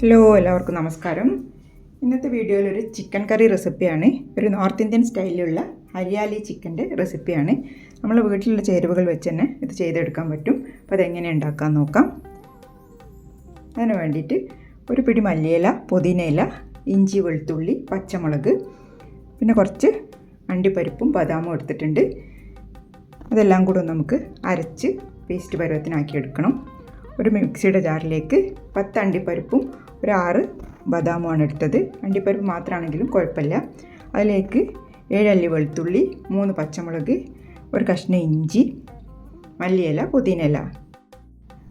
Hello എല്ലാവർക്കും നമസ്കാരം. ഇന്നത്തെ വീഡിയോയിൽ ഒരു ചിക്കൻ കറി റെസിപ്പിയാണ്. ഒരു നോർത്ത് ഇന്ത്യൻ സ്റ്റൈലിലുള്ള ഹരിയാലി ചിക്കന്റെ റെസിപ്പിയാണ്. നമ്മൾ വീട്ടിലുള്ള ചേരുവകൾ വെച്ച് തന്നെ ഇത് ചെയ്തെടുക്കാൻ പറ്റും. അപ്പോൾ അതെങ്ങനെ ഉണ്ടാക്കാൻ നോക്കാം. അതിന് വേണ്ടിയിട്ട് ഒരു പിടി മല്ലിയില പുതിനയില ഇഞ്ചി വെളുത്തുള്ളി പച്ചമുളക് പിന്നെ കുറച്ച് അണ്ടിപ്പരിപ്പും ബദാമും എടുത്തിട്ടുണ്ട്. അതെല്ലാം കൂടെ നമുക്ക് അരച്ച് പേസ്റ്റ് പരുവത്തിനാക്കി എടുക്കണം. ഒരു മിക്സിയുടെ ജാറിലേക്ക് പത്ത് അണ്ടിപ്പരിപ്പും ഒരു ആറ് ബദാമുമാണ് എടുത്തത്. അണ്ടിപ്പരിപ്പ് മാത്രമാണെങ്കിലും കുഴപ്പമില്ല. അതിലേക്ക് ഏഴല്ലി വെളുത്തുള്ളി മൂന്ന് പച്ചമുളക് ഒരു കഷ്ണം ഇഞ്ചി മല്ലിയില പുതിനയില.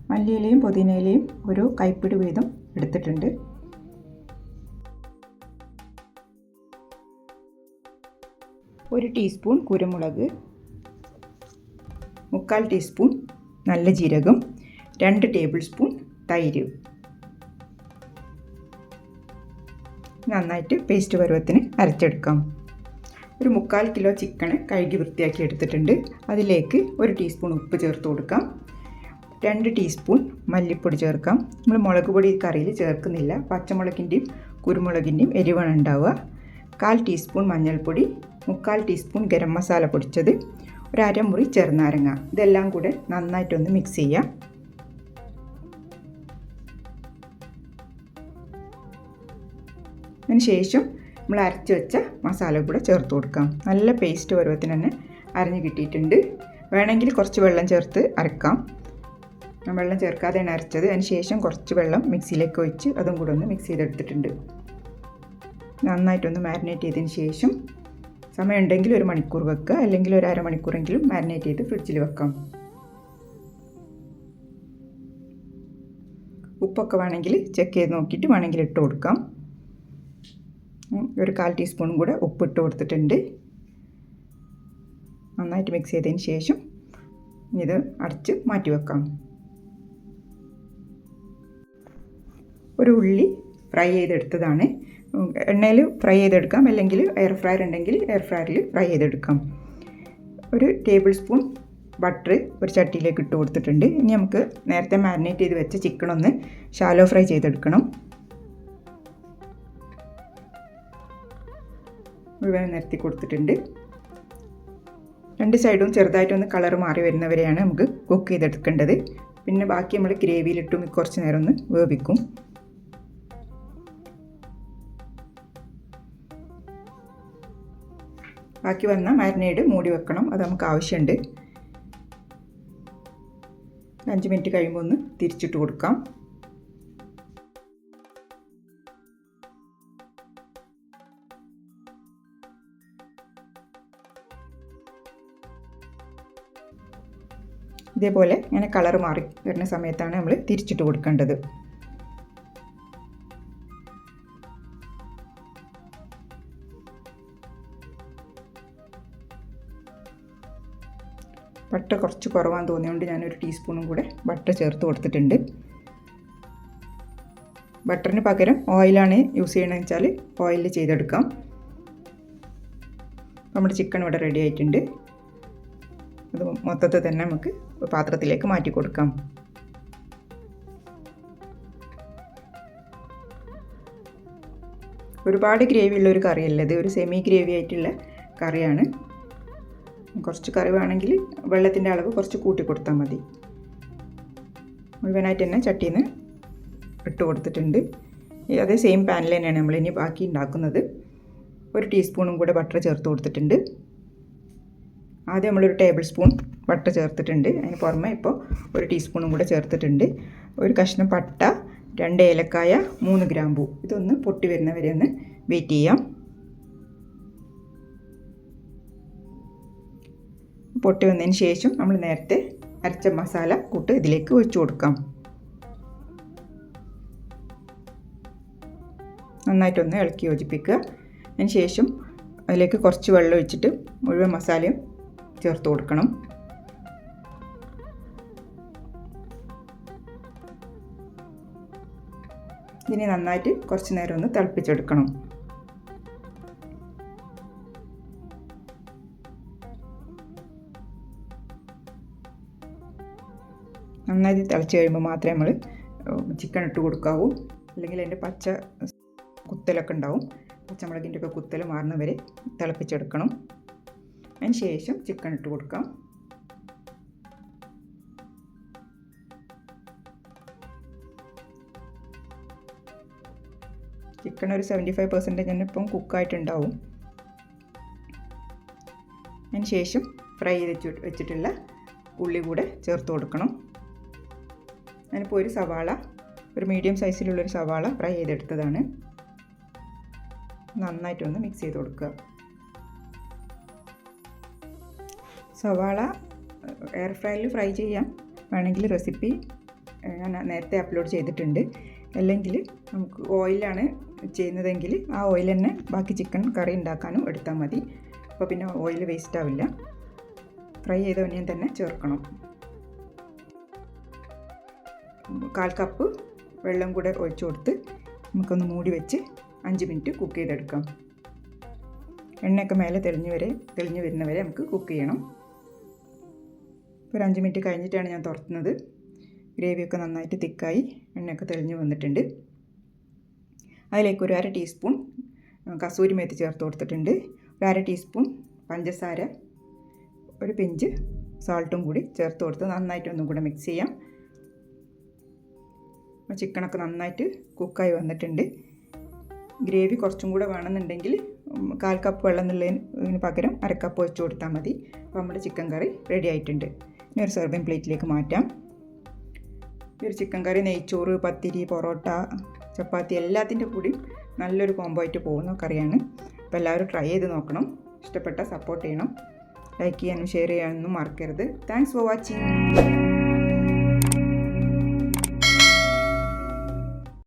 മല്ലിയിലയും പുതിനയിലയും ഒരു കൈപ്പിടി വീതം എടുത്തിട്ടുണ്ട്. ഒരു ടീസ്പൂൺ കുരുമുളക് മുക്കാൽ ടീസ്പൂൺ നല്ല ജീരകം രണ്ട് ടേബിൾ സ്പൂൺ തൈര്. നന്നായിട്ട് പേസ്റ്റ് പരുവത്തിന് അരച്ചെടുക്കാം. ഒരു മുക്കാൽ കിലോ ചിക്കൻ കഴുകി വൃത്തിയാക്കി എടുത്തിട്ടുണ്ട്. അതിലേക്ക് ഒരു ടീസ്പൂൺ ഉപ്പ് ചേർത്ത് കൊടുക്കാം. രണ്ട് ടീസ്പൂൺ മല്ലിപ്പൊടി ചേർക്കാം. നമ്മൾ മുളക് പൊടി കറിയിൽ ചേർക്കുന്നില്ല. പച്ചമുളകിന്റെയും കുരുമുളകിന്റെയും എരിവാണ് ഉണ്ടാവുക. കാൽ ടീസ്പൂൺ മഞ്ഞൾപ്പൊടി മുക്കാൽ ടീസ്പൂൺ ഗരം മസാല പൊടിച്ചത്. ഒരു അരമുറി ചെറുനാരങ്ങ. ഇതെല്ലാം കൂടെ നന്നായിട്ടൊന്ന് മിക്സ് ചെയ്യാം. അതിന് ശേഷം നമ്മൾ അരച്ച് വെച്ച മസാല കൂടെ ചേർത്ത് കൊടുക്കാം. നല്ല പേസ്റ്റ് പരുവത്തിന് തന്നെ അരഞ്ഞ് കിട്ടിയിട്ടുണ്ട്. വേണമെങ്കിൽ കുറച്ച് വെള്ളം ചേർത്ത് അരക്കാം. ഞാൻ വെള്ളം ചേർക്കാതെയാണ് അരച്ചത്. അതിനുശേഷം കുറച്ച് വെള്ളം മിക്സിയിലേക്ക് ഒഴിച്ച് അതും കൂടെ ഒന്ന് മിക്സ് ചെയ്തെടുത്തിട്ടുണ്ട്. നന്നായിട്ടൊന്ന് മാരിനേറ്റ് ചെയ്തതിന് ശേഷം സമയമുണ്ടെങ്കിൽ ഒരു മണിക്കൂർ വെക്കുക. അല്ലെങ്കിൽ ഒരു അരമണിക്കൂറെങ്കിലും മാരിനേറ്റ് ചെയ്ത് ഫ്രിഡ്ജിൽ വെക്കാം. ഉപ്പൊക്കെ വേണമെങ്കിൽ ചെക്ക് ചെയ്ത് നോക്കിയിട്ട് വേണമെങ്കിൽ ഇട്ട് കൊടുക്കാം. ഒരു കാൽ ടീസ്പൂണും കൂടെ ഉപ്പ് ഇട്ട് കൊടുത്തിട്ടുണ്ട്. നന്നായിട്ട് മിക്സ് ചെയ്തതിന് ശേഷം ഇത് അടച്ച് മാറ്റി വെക്കാം. ഒരു ഉള്ളി ഫ്രൈ ചെയ്തെടുത്തതാണ്. എണ്ണയിൽ ഫ്രൈ ചെയ്തെടുക്കാം. അല്ലെങ്കിൽ എയർ ഫ്രയർ ഉണ്ടെങ്കിൽ എയർ ഫ്രയറിൽ ഫ്രൈ ചെയ്തെടുക്കാം. ഒരു ടേബിൾ സ്പൂൺ ബട്ടർ ഒരു ചട്ടിയിലേക്ക് ഇട്ട് കൊടുത്തിട്ടുണ്ട്. ഇനി നമുക്ക് നേരത്തെ മാരിനേറ്റ് ചെയ്ത് വെച്ച ചിക്കൻ ഒന്ന് ഷാലോ ഫ്രൈ ചെയ്തെടുക്കണം. മുഴുവൻ നിരത്തി കൊടുത്തിട്ടുണ്ട്. രണ്ട് സൈഡും ചെറുതായിട്ടൊന്ന് കളർ മാറി വരുന്നവരെയാണ് നമുക്ക് കുക്ക് ചെയ്തെടുക്കേണ്ടത്. പിന്നെ ബാക്കി നമ്മൾ ഗ്രേവിയിലിട്ടും കുറച്ച് നേരം ഒന്ന് വേവിക്കും. ബാക്കി വന്ന മാരിനേഡ് മൂടി വെക്കണം. അത് നമുക്ക് ആവശ്യമുണ്ട് അഞ്ച് മിനിറ്റ് കഴിയുമ്പോൾ ഒന്ന് തിരിച്ചിട്ട് കൊടുക്കാം. ഇതേപോലെ ഇങ്ങനെ കളർ മാറി വരുന്ന സമയത്താണ് നമ്മൾ തിരിച്ചിട്ട് കൊടുക്കേണ്ടത്. ബട്ടർ കുറച്ച് കുറവാന്ന് തോന്നിയതുകൊണ്ട് ഞാനൊരു ടീസ്പൂണും കൂടെ ബട്ടർ ചേർത്ത് കൊടുത്തിട്ടുണ്ട്. ബട്ടറിന് പകരം ഓയിലാണ് യൂസ് ചെയ്യണമെന്ന് വെച്ചാൽ ഓയിലിൽ ചെയ്തെടുക്കാം. നമ്മുടെ ചിക്കൻ ഇവിടെ റെഡി ആയിട്ടുണ്ട്. അത് മൊത്തത്തിൽ തന്നെ നമുക്ക് പാത്രത്തിലേക്ക് മാറ്റി കൊടുക്കാം. ഒരുപാട് ഗ്രേവി ഉള്ള ഒരു കറിയല്ല ഇത് ഒരു സെമി ഗ്രേവി ആയിട്ടുള്ള കറിയാണ്. കുറച്ച് കറി വേണമെങ്കിൽ വെള്ളത്തിന്റെ അളവ് കുറച്ച് കൂട്ടി കൊടുത്താൽ മതി. മുഴുവനായിട്ട് തന്നെ ചട്ടിയിൽ നിന്ന് ഇട്ട് കൊടുത്തിട്ടുണ്ട്. അതേ സെയിം പാനിൽ തന്നെയാണ് നമ്മൾ ഇനി ബാക്കി ഉണ്ടാക്കുന്നത്. ഒരു ടീസ്പൂണും കൂടെ ബട്ടർ ചേർത്ത് കൊടുത്തിട്ടുണ്ട്. ആദ്യം നമ്മളൊരു ടേബിൾ സ്പൂൺ ബട്ടർ ചേർത്തിട്ടുണ്ട്. അതിന് പുറമെ ഇപ്പോൾ ഒരു ടീസ്പൂണും കൂടെ ചേർത്തിട്ടുണ്ട്. ഒരു കഷ്ണം പട്ട രണ്ട് ഏലക്കായ മൂന്ന് ഗ്രാമ്പൂ. ഇതൊന്ന് പൊട്ടി വരുന്നവരെ ഒന്ന് വെയിറ്റ് ചെയ്യാം. പൊട്ടി വന്നതിന് ശേഷം നമ്മൾ നേരത്തെ അരച്ച മസാല കൂട്ട് ഇതിലേക്ക് ഒഴിച്ചു കൊടുക്കാം. നന്നായിട്ടൊന്ന് ഇളക്കി യോജിപ്പിക്കുക. അതിന് ശേഷം അതിലേക്ക് കുറച്ച് വെള്ളം ഒഴിച്ചിട്ട് മുഴുവൻ മസാലയും ചേർത്ത് കൊടുക്കണം. ഇതിനെ നന്നായിട്ട് കുറച്ച് നേരം ഒന്ന് തിളപ്പിച്ചെടുക്കണം. നന്നായി തിളച്ച് കഴിയുമ്പോൾ മാത്രമേ നമ്മൾ ചിക്കൻ ഇട്ട് കൊടുക്കാവൂ. അല്ലെങ്കിൽ അതിന്റെ പച്ച കുത്തലൊക്കെ ഉണ്ടാവും. പച്ചമുളകിന്റെ ഒക്കെ കുത്തൽ മാറുന്നവരെ തിളപ്പിച്ചെടുക്കണം. അതിന് ശേഷം ചിക്കൻ ഇട്ട് കൊടുക്കാം. ചിക്കൻ ഒരു സെവന്റി ഫൈവ് പെർസെന്റേജ് തന്നെ ഇപ്പം കുക്കായിട്ടുണ്ടാവും അതിന് ശേഷം ഫ്രൈ ചെയ്ത് വെച്ചിട്ടുള്ള ഉള്ളി കൂടെ ചേർത്ത് കൊടുക്കണം. ഞാനിപ്പോൾ ഒരു സവാള ഒരു മീഡിയം സൈസിലുള്ളൊരു സവാള ഫ്രൈ ചെയ്തെടുത്തതാണ്. നന്നായിട്ടൊന്ന് മിക്സ് ചെയ്ത് കൊടുക്കുക. സവാള എയർ ഫ്രൈയിൽ ഫ്രൈ ചെയ്യാം. വേണമെങ്കിൽ റെസിപ്പി ഞാൻ നേരത്തെ അപ്ലോഡ് ചെയ്തിട്ടുണ്ട്. അല്ലെങ്കിൽ നമുക്ക് ഓയിലാണ് ചെയ്യുന്നതെങ്കിൽ ആ ഓയിൽ തന്നെ ബാക്കി ചിക്കൻ കറി ഉണ്ടാക്കാനും എടുത്താൽ മതി. അപ്പോൾ പിന്നെ ഓയിൽ വേസ്റ്റ് ആവില്ല. ഫ്രൈ ചെയ്ത ഒനിയൻ തന്നെ ചേർക്കണം. കാൽ കപ്പ് വെള്ളം കൂടെ ഒഴിച്ചു കൊടുത്ത് നമുക്കൊന്ന് മൂടി വെച്ച് അഞ്ച് മിനിറ്റ് കുക്ക് ചെയ്തെടുക്കാം. എണ്ണയൊക്കെ മേലെ തെളിഞ്ഞ് വരെ തെളിഞ്ഞ് വരുന്നവരെ നമുക്ക് കുക്ക് ചെയ്യണം. ഒരു അഞ്ച് മിനിറ്റ് കഴിഞ്ഞിട്ടാണ് ഞാൻ തുറക്കുന്നത് ഗ്രേവിയൊക്കെ നന്നായിട്ട് തിക്കായി എണ്ണയൊക്കെ തെളിഞ്ഞ് വന്നിട്ടുണ്ട്. അതിലേക്ക് ഒരു അര ടീസ്പൂൺ കസൂരി മേത്തി ചേർത്ത് കൊടുത്തിട്ടുണ്ട്. ഒരു അര ടീസ്പൂൺ പഞ്ചസാര ഒരു പിഞ്ച് സാൾട്ടും കൂടി ചേർത്ത് കൊടുത്ത് നന്നായിട്ട് ഒന്നും കൂടെ മിക്സ് ചെയ്യാം. ചിക്കനൊക്കെ നന്നായിട്ട് കുക്കായി വന്നിട്ടുണ്ട്. ഗ്രേവി കുറച്ചും കൂടെ വേണമെന്നുണ്ടെങ്കിൽ കാൽ കപ്പ് വെള്ളം എന്നുള്ളതിന് പകരം അരക്കപ്പ് കപ്പ് വെച്ച് കൊടുത്താൽ മതി. അപ്പോൾ നമ്മുടെ ചിക്കൻ കറി റെഡി ആയിട്ടുണ്ട്. ഇനി ഒരു സെർവിങ് പ്ലേറ്റിലേക്ക് മാറ്റാം. ഒരു ചിക്കൻ കറി നെയ്ച്ചോറ് പത്തിരി പൊറോട്ട ചപ്പാത്തി എല്ലാത്തിന്റെ കൂടി നല്ലൊരു കോംബോ ആയിട്ട് പോകുന്ന കറിയാണ്. അപ്പോൾ എല്ലാവരും ട്രൈ ചെയ്ത് നോക്കണം. ഇഷ്ടപ്പെട്ട സപ്പോർട്ട് ചെയ്യണം. ലൈക്ക് ചെയ്യാനും ഷെയർ ചെയ്യാനൊന്നും മറക്കരുത്. Thanks for watching